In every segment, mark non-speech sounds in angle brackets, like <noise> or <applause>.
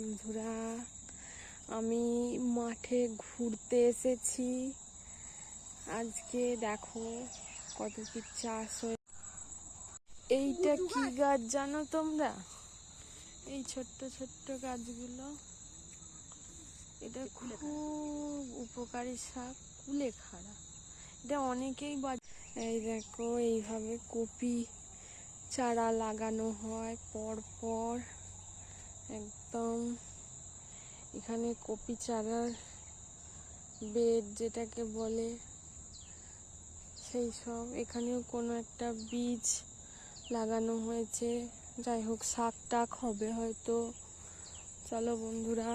বন্ধুরা আমি মাঠে ঘুরতে এসেছি। আজকে দেখো কত কি চাষ হয়ে এইটা কি গাছ জানো তোমরা? এই ছোট্ট ছোট্ট গাছগুলো। এটা খুব উপকারী শাক কুলে কুলেখাড়া এটা অনেকেই এই দেখো এইভাবে কপি চারা লাগানো হয় পর পর একদম এখানে কপি চারার বেড যেটাকে বলে, সেই সব। এখানেও কোনো একটা বীজ লাগানো হয়েছে। যাই হোক, শাক টাক হবে হয়তো। চলো বন্ধুরা।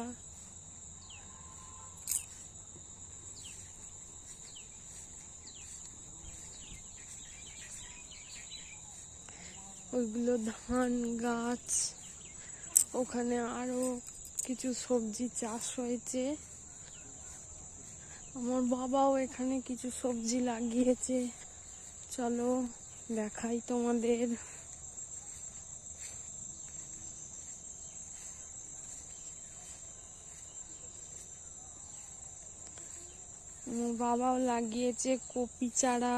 ওইগুলো ধান, গাছ। ওখানে আরও কিছু সবজি চাষ হয়েছে। আমার বাবাও এখানে কিছু সবজি লাগিয়েছে। চলো দেখাই তোমাদের। আমার বাবাও লাগিয়েছে কপি চারা।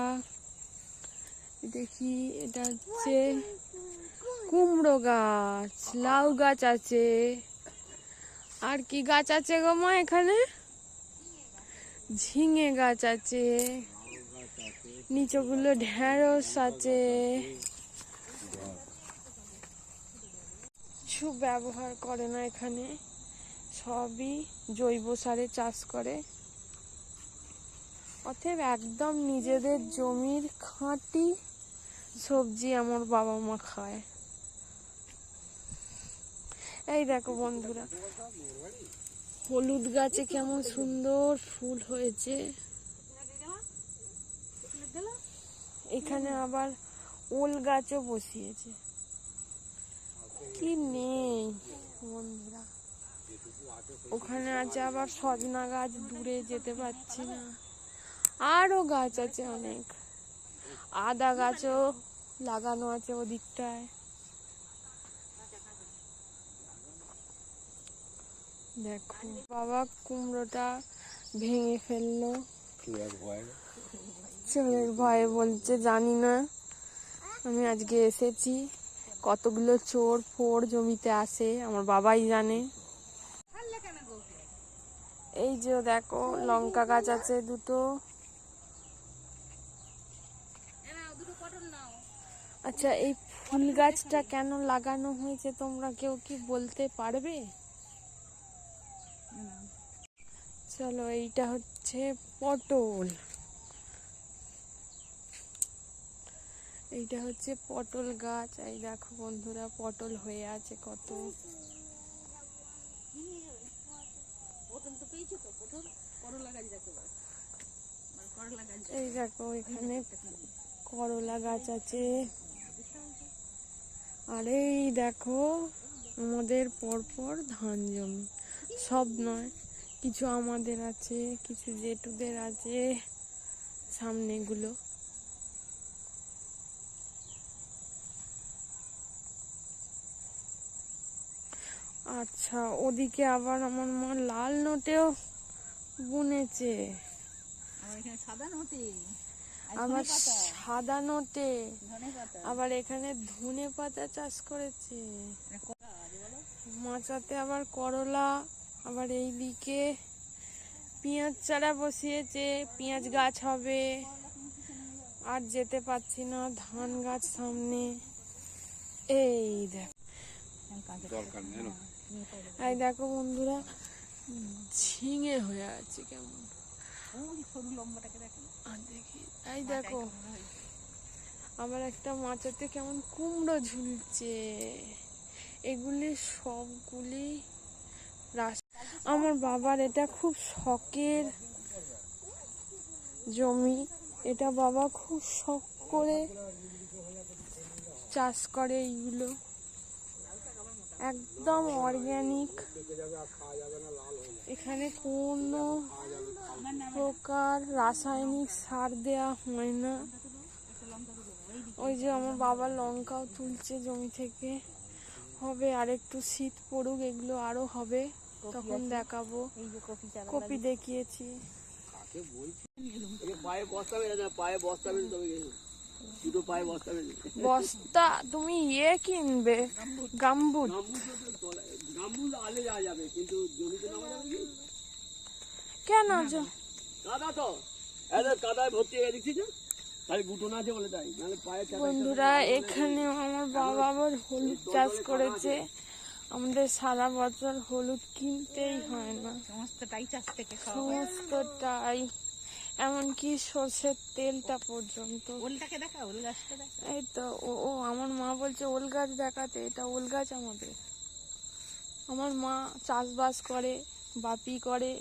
দেখি, এটা হচ্ছে কুমড়ো গাছ, লাউ গাছ আছে। আর কি গাছ আছে গো মা এখানে? ঝিঙে গাছ আছে। নিচেগুলো ঢেঁড়স আছে। কিছু ব্যবহার করে না এখানে। সবই জৈব সারে চাষ করে। অতএব একদম নিজেদের জমির খাঁটি সবজি আমার বাবা মা খায়। এই দেখো বন্ধুরা, হলুদ গাছে কেমন সুন্দর ফুল হয়েছে। এখানে আবার ওল গাছও বসিয়েছে। কি নেই বন্ধুরা, ওখানে আছে আবার সজনা গাছ, দূরে যেতে পারছি না। আরও গাছ আছে অনেক। আদা গাছও লাগানো আছে ওদিকটায়। দেখো বাবা কুমড়োটা ভেঙে ফেলল। চোরের ভয়ে? বলছে জানি না। আমি আজকে এসেছি কতগুলো চোর ফোর জমিতে আসে আমার বাবাই জানে। এই যে দেখো লঙ্কা গাছ আছে দুটো। আচ্ছা এই ফুল গাছটা কেন লাগানো হয়েছে তোমরা কেউ কি বলতে পারবে? চলো, এইটা হচ্ছে পটল। এইটা হচ্ছে পটল গাছ। এই দেখো বন্ধুরা, পটল হয়ে আছে কত। এই দেখো, এখানে করলা গাছ আছে। আর এই দেখো আমাদের পরপর ধান জমি। সব নয় কিছু আমাদের আছে কিছু জেঠুদের আছে সামনেগুলো। আচ্ছা ওদিকে আবার আমার মা লাল নোটেও বুনেছে। আবার ধনে পাতা, সাদা নোটে আবার এখানে ধনে পাতা চাষ করেছে। মানে? মাচাতে আবার করলা আবার এই দিকে পেঁয়াজ চারা বসিয়েছে পেঁয়াজ গাছ হবে। আর যেতে পারছি না ধান গাছ সামনে। এই দেখ। পাবো। এই দেখো বন্ধুরা ঝিঙে হয়ে আছে কেমন। এই দেখো। আবার একটা মাচাতে কেমন কুমড়ো ঝুলছে এগুলি সবগুলি আমার বাবার এটা খুব শখের জমি এটা বাবা খুব শখ করে চাষ করে এইগুলো একদম অর্গ্যানিক এখানে কোনো প্রকার রাসায়নিক সার দেয়া হয় না। ওই যে আমার বাবা লঙ্কাও তুলছে জমি থেকে। হবে আর একটু শীত পড়ুক এগুলো আরও হবে। তখন দেখাবো। কপি দেখিয়েছি। বলছি? পায়ে বস্তা পায়ে বস্তা বেঁধে তবে গেছে। দুটো পায়ে বস্তা বেঁধে বস্তা? তুমি ইয়ে কিনবে? গাম্বুট গাম্বুল আলে যাওয়া যাবে কিন্তু জমিতে নামা যাবে কি? কেন কাদা তো। এদের কাদায় ভর্তি হয়ে দেখছিস বন্ধুরা এখানে আমার বাবা আবার হলুদ চাষ করেছে। আমাদের সারা বছর হলুদ কিনতেই হয় না। সমস্তটাই চাষ থেকে সমস্তটাই। এমনকি সর্ষের তেলটা পর্যন্ত। ওলটাকে দেখা ওল গাছটা দেখা। এই তো ও ও আমার মা বলছে ওল গাছ দেখাতে এটা ওল গাছ আমাদের। আমার মা চাষবাস করে বাপি করে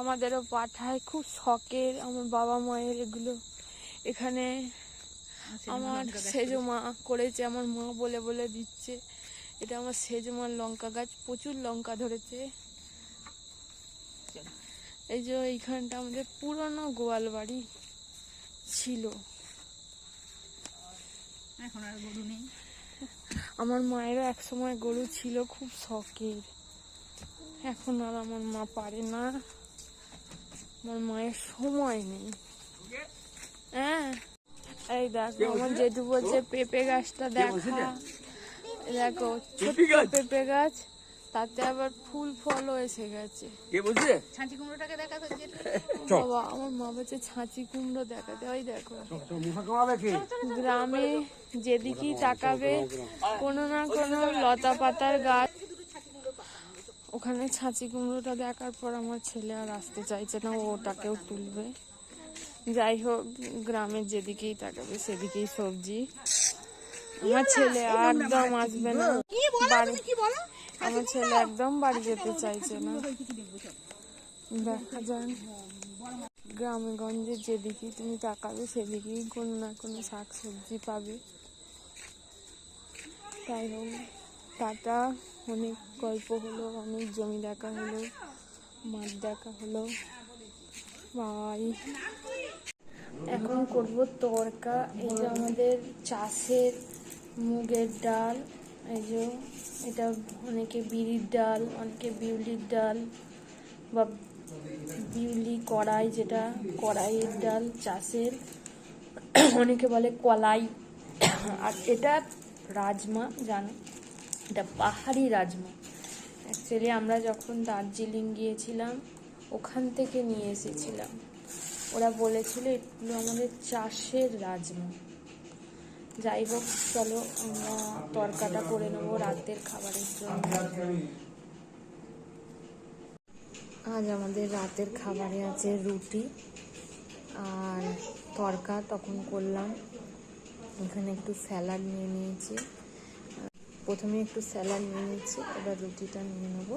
আমাদেরও পাঠায় খুব শখের আমার বাবা মায়ের এগুলো। এখানে আমার সেজো মা করেছে আমার মা বলে বলে দিচ্ছে। এটা আমার সেজো মার লঙ্কা গাছ প্রচুর লঙ্কা ধরেছে। এই যে এইখানটা আমাদের পুরনো গোয়াল বাড়ি ছিল। এখন আর গরু নেই। আমার মায়েরও এক সময় গরু ছিল খুব শখের। এখন আর আমার মা পারে না। আমার মায়ের সময় নেই। হ্যাঁ? এই দেখো আমার জেঠু বলছে পেঁপে গাছটা দেখা। এই দেখো ছোট্ট পেঁপে গাছ। তাতে আবার ফুল ফলও এসে গেছে। কে বলছে? ছাঁচি কুমড়োটাকে দেখা তো <laughs> বাবা আমার মা বলছে ছাঁচি কুমড়ো দেখাতে। ওই দেখো। মুখা কামাবে কি? গ্রামে যেদিকেই তাকাবে কোনো না কোনো লতা পাতার গাছ। ওখানে ছাঁচি কুমড়োটা দেখার পর আমার ছেলে আর আসতে চাইছে না ওটাকেও তুলবে। যাই হোক গ্রামের যেদিকেই তাকাবে সেদিকেই সবজি। আমার ছেলে আর একদম আসবে না। বাড়ি আমার ছেলে একদম বাড়ি যেতে চাইছে না। দেখা যাক। গ্রামে গঞ্জে যেদিকেই তুমি তাকাবে, সেদিকেই কোনো না কোনো শাক সবজি পাবে। তাই হোক, টাটা। অনেক গল্প হলো, অনেক জমি দেখা হলো, মাঠ দেখা হলো। বাই। এখন করব তরকা, এই যে আমাদের চাষের মুগের ডাল। এই যে, এটা অনেকে বিড়ির ডাল, অনেকে বিউলির ডাল বা বিউলি কড়াই যেটা, কড়াইয়ের ডাল, চাষের। অনেকে বলে কলাই। আর এটা রাজমা, জানো? এটা পাহাড়ি রাজমা। অ্যাকচুয়ালি আমরা যখন দার্জিলিং গিয়েছিলাম, ওখান থেকে নিয়ে এসেছিলাম। ওরা বলেছিল এগুলো আমাদের চাষের রাজমা। যাই হোক, চলো আমরা তরকাটা করে নেব রাতের খাবারের জন্য। আজ আমাদের রাতের খাবারে আছে রুটি আর তরকা, তখন করলাম। এখানে একটু স্যালাড নিয়ে নিয়েছি। প্রথমে একটু স্যালাড নিয়ে নিয়েছি এবার রুটিটা নিয়ে নেব।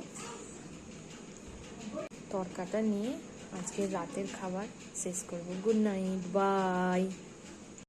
তরকাটা নিয়ে আজকে রাতের খাবার শেষ করব। Good night, bye.